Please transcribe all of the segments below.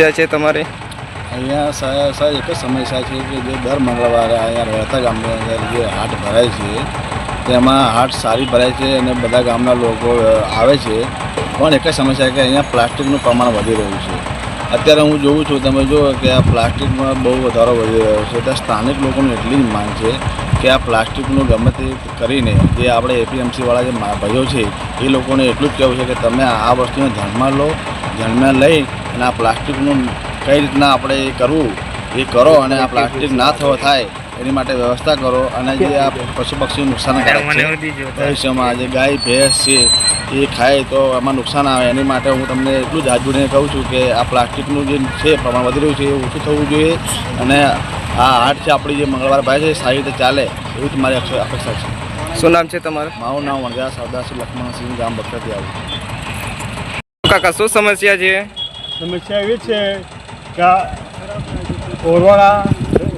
સમસ્યા છે તમારે? અહીંયા સાહેબ એક જ સમસ્યા છે કે જે દર મંગળવારે અહીંયા રહેતા ગામની અંદર જે હાટ ભરાય છે, તેમાં હાટ સારી ભરાય છે અને બધા ગામના લોકો આવે છે. પણ એક જ સમસ્યા કે અહીંયા પ્લાસ્ટિકનું પ્રમાણ વધી રહ્યું છે. અત્યારે હું જોઉં છું, તમે જુઓ કે આ પ્લાસ્ટિકમાં બહુ વધારો વધી રહ્યો છે. ત્યાં સ્થાનિક લોકોની એટલી જ માંગ છે કે આ પ્લાસ્ટિકનું ગમે તે કરીને જે આપણે એપીએમસીવાળા જે ભાઈઓ છે, એ લોકોને એટલું જ કહેવું છે કે તમે આ વસ્તુને ધ્યાનમાં લો, ધ્યાનમાં લઈ અને આ પ્લાસ્ટિકનું કઈ રીતના આપણે એ કરવું એ કરો અને આ પ્લાસ્ટિક ના થવો થાય એની માટે વ્યવસ્થા કરો અને જે આ પશુ પક્ષી નુકસાનકારક છે ભવિષ્યમાં જે ગાય ભેંસ છે એ ખાય તો એમાં નુકસાન આવે એની માટે હું તમને એટલું જ હાથ કહું છું કે આ પ્લાસ્ટિકનું જે છે પ્રમાણ વધી રહ્યું છે એ ઓછું થવું જોઈએ અને આ આર્ટ છે આપણી જે મંગળવાર ભાઈ છે સારી રીતે ચાલે એવી જ મારી અપેક્ષા છે. શું નામ છે તમારું? મારું નામ વણઝારા સરદારસિંહ લક્ષ્મણસિંહ ગામ બખરથી આવું કાકા શું સમસ્યા છે? સમસ્યા એવી છે કે ઓરવાળા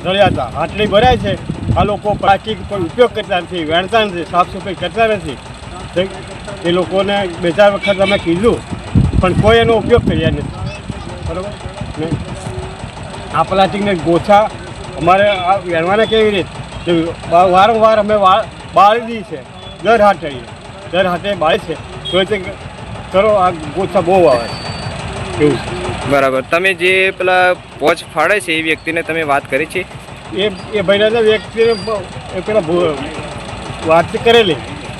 રળિયાતા હતા. આટલી ભરાય છે. આ લોકો પ્લાસ્ટિક કોઈ ઉપયોગ કરતા નથી. વેણતા નથી. સાફ સફાઈ કરતા નથી. એ લોકોને બે ચાર વખત અમે કીધું, પણ કોઈ એનો ઉપયોગ કર્યા નથી. બરાબર? ને આ પ્લાસ્ટિકને ગોછા અમારે આ વેણવાના કેવી રીતે? વારંવાર અમે બાળી દી છે. દર હાટે દર હાથે બાળી છે. તો એ કરો, આ ગોછા બહુ આવે છે. એવું. બરાબર. તમે જે પેલા પોચ ફાડે છે એ વ્યક્તિને તમે વાત કરી છે? એ એ ભાઈના વ્યક્તિને પેલા વાત કરેલી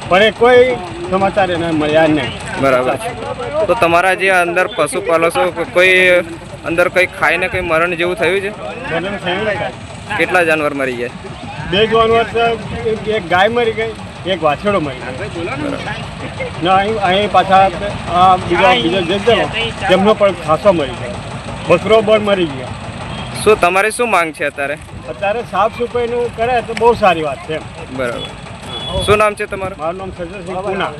પણ એ કોઈ સમાચાર એને મળ્યા નહીં. બરાબર તો તમારા જે અંદર પશુપાલકો છો કોઈ અંદર કંઈ ખાઈને કંઈ મરણ જેવું થયું છે? કેટલા જાનવર મરી ગયા? બે જાનવર એક ગાય મરી ગઈ. એક વાછેડો મળી ગયો. ના. અહીં અહીં પાછા આ બીજા બીજા જે છે ને, તેમનો પણ ખાસો મરી ગયો. બકરો પણ મરી ગયા. શું તમારી શું માંગ છે અત્યારે? અત્યારે સાફ સફાઈનું કરે તો બહુ સારી વાત છે બરાબર. શું નામ છે તમારું? મારું નામ સજ્જનસિંહ પૂના.